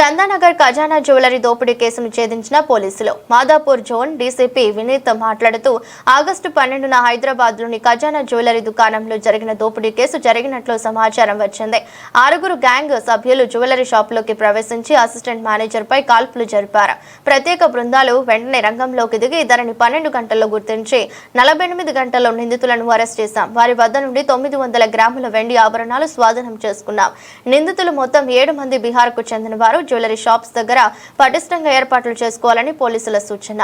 చందానగర్ ఖజానా జ్యువెలరీ దోపిడీ కేసును ఛేదించిన పోలీసులు. మాదాపూర్ జోన్ డీసీపీ వినీత్ మాట్లాడుతూ ఆగస్టు పన్నెండున హైదరాబాద్లోని ఖజానా జ్యువెలరీ దుకాణంలో జరిగిన దోపిడీ కేసు జరిగినట్లు సమాచారం వచ్చింది. ఆరుగురు గ్యాంగ్ సభ్యులు జ్యువెలరీ షాపులోకి ప్రవేశించి అసిస్టెంట్ మేనేజర్పై కాల్పులు జరిపారు. ప్రత్యేక బృందాలు వెంటనే రంగంలోకి దిగి ఇద్దరిని పన్నెండు గంటల్లో గుర్తించి నలభై ఎనిమిది గంటల్లో నిందితులను అరెస్ట్ చేశాం. వారి వద్ద నుండి తొమ్మిది వందల గ్రాముల వెండి ఆభరణాలు స్వాధీనం చేసుకున్నాం. నిందితులు మొత్తం ఏడు మంది బీహార్కు చెందిన వారు జ్యువెలరీ షాప్స్ దగ్గర పటిష్టంగా ఏర్పాట్లు చేసుకోవాలని పోలీసుల సూచన.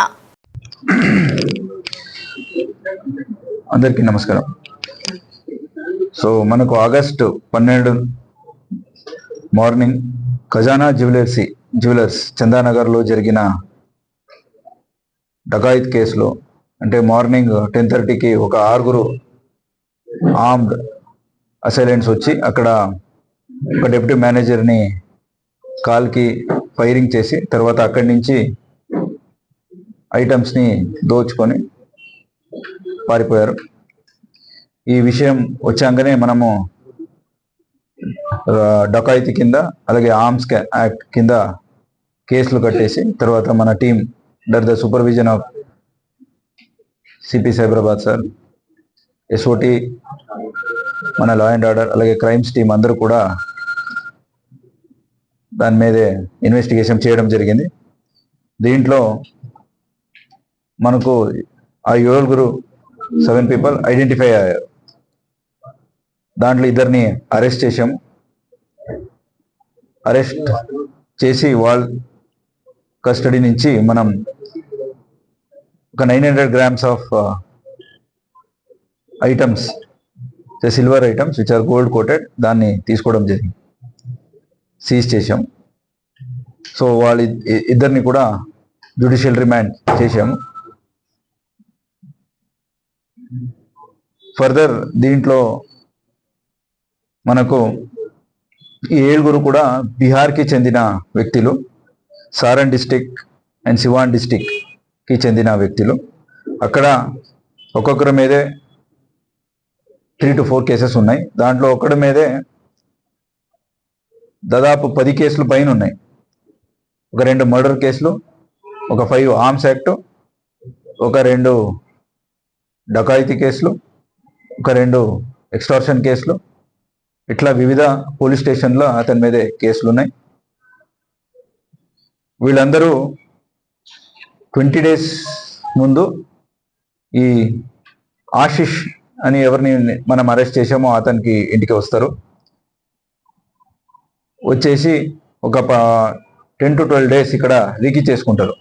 అందరికీ నమస్కారం. సో మనకు ఆగస్టు పన్నెండు మార్నింగ్ ఖజానా జ్యువెలర్సీ జ్యువెలర్స్ చందానగర్లో జరిగిన డకాయిత్ కేసులో అంటే మార్నింగ్ టెన్ థర్టీకి ఒక ఆరుగురు ఆర్మ్డ్ అసైలెంట్స్ వచ్చి అక్కడ ఒక డిప్యూటీ మేనేజర్ని కాల్కి ఫైరింగ్ చేసి తర్వాత అక్కడి నుంచి ఐటమ్స్ని దోచుకొని పారిపోయారు. ఈ విషయం వచ్చాకనే మనము ఆ, డకాయితీ కింద అలాగే ఆర్మ్స్ యాక్ట్ కింద కేసులు కట్టేసి తర్వాత మన team under the supervision of CP Cyberabad sir SOT మన లా అండ్ ఆర్డర్ అలాగే క్రైమ్స్ టీం అందరూ కూడా దాని మీదే ఇన్వెస్టిగేషన్ చేయడం జరిగింది. దీంట్లో మనకు ఆ ఏడుగురు సెవెన్ పీపుల్ ఐడెంటిఫై అయ్యారు. దాంట్లో ఇద్దరిని అరెస్ట్ చేశాము. అరెస్ట్ చేసి వాళ్ళ కస్టడీ నుంచి మనం ఒక nine hundred grams of items silver items which are gold coated దాన్ని తీసుకోవడం జరిగింది. సీజ్ చేశాం. సో వాళ్ళ ఇ- ఇద్దరిని కూడా జ్యుడిషియల్ రిమాండ్ చేశాము. ఫర్దర్ దీంట్లో మనకు ఈ ఏడుగురు కూడా బీహార్కి చెందిన వ్యక్తులు సారన్ డిస్టిక్ అండ్ సివాన్ డిస్టిక్కి చెందిన వ్యక్తులు. అక్కడ ఒక్కొక్కరి మీదే త్రీ టు ఫోర్ కేసెస్ ఉన్నాయి. దాంట్లో ఒకటి మీదే దాదాపు పది కేసులు పైన ఉన్నాయి. ఒక రెండు మర్డర్ కేసులు ఒక ఫైవ్ ఆర్మ్స్ యాక్ట్ ఒక రెండు డకాయితీ కేసులు ఒక రెండు ఎక్స్టార్షన్ కేసులు. ఇట్లా వివిధ పోలీస్ స్టేషన్లో అతని మీదే కేసులు ఉన్నాయి. వీళ్ళందరూ ట్వంటీ డేస్ ముందు ఈ ఆశిష్ అని ఎవరిని మనం అరెస్ట్ చేసామో అతనికి ఇంటికి వస్తారు. వచ్చేసి ఒక టెన్ టు ట్వెల్వ్ డేస్ ఇక్కడ రీకి చేసుకుంటారు.